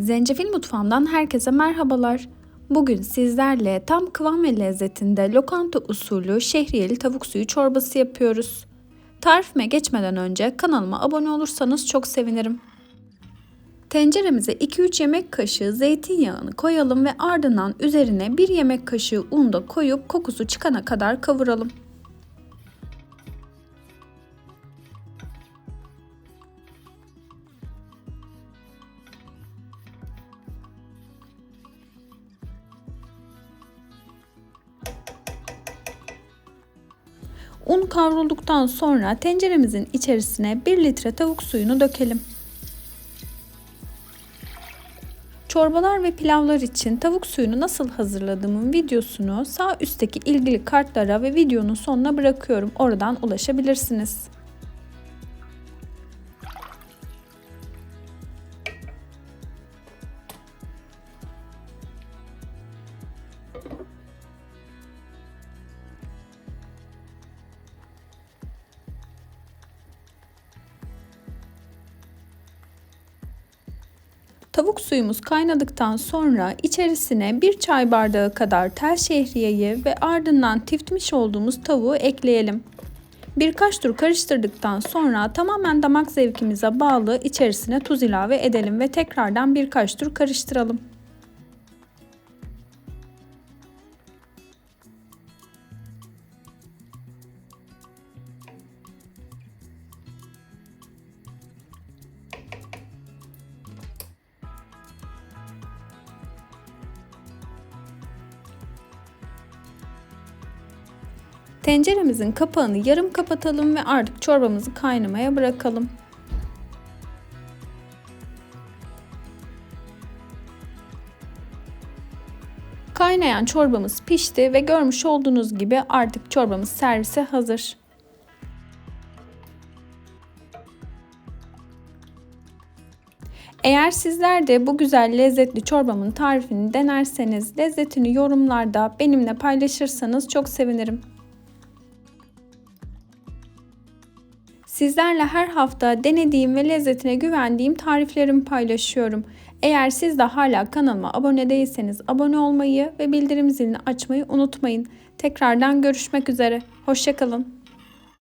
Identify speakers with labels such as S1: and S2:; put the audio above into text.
S1: Zencefil mutfağımdan herkese merhabalar. Bugün sizlerle tam kıvam ve lezzetinde lokanta usulü şehriyeli tavuk suyu çorbası yapıyoruz. Tarifime geçmeden önce kanalıma abone olursanız çok sevinirim. Tenceremize 2-3 yemek kaşığı zeytinyağını koyalım ve ardından üzerine 1 yemek kaşığı un da koyup kokusu çıkana kadar kavuralım. Un kavrulduktan sonra tenceremizin içerisine 1 litre tavuk suyunu dökelim. Çorbalar ve pilavlar için tavuk suyunu nasıl hazırladığımın videosunu sağ üstteki ilgili kartlara ve videonun sonuna bırakıyorum. Oradan ulaşabilirsiniz. Tavuk suyumuz kaynadıktan sonra içerisine bir çay bardağı kadar tel şehriyeyi ve ardından tiftimiş olduğumuz tavuğu ekleyelim. Birkaç tur karıştırdıktan sonra tamamen damak zevkimize bağlı içerisine tuz ilave edelim ve tekrardan birkaç tur karıştıralım. Tenceremizin kapağını yarım kapatalım ve artık çorbamızı kaynamaya bırakalım. Kaynayan çorbamız pişti ve görmüş olduğunuz gibi artık çorbamız servise hazır. Eğer sizler de bu güzel lezzetli çorbamın tarifini denerseniz lezzetini yorumlarda benimle paylaşırsanız çok sevinirim. Sizlerle her hafta denediğim ve lezzetine güvendiğim tariflerimi paylaşıyorum. Eğer siz de hala kanalıma abone değilseniz abone olmayı ve bildirim zilini açmayı unutmayın. Tekrardan görüşmek üzere. Hoşçakalın.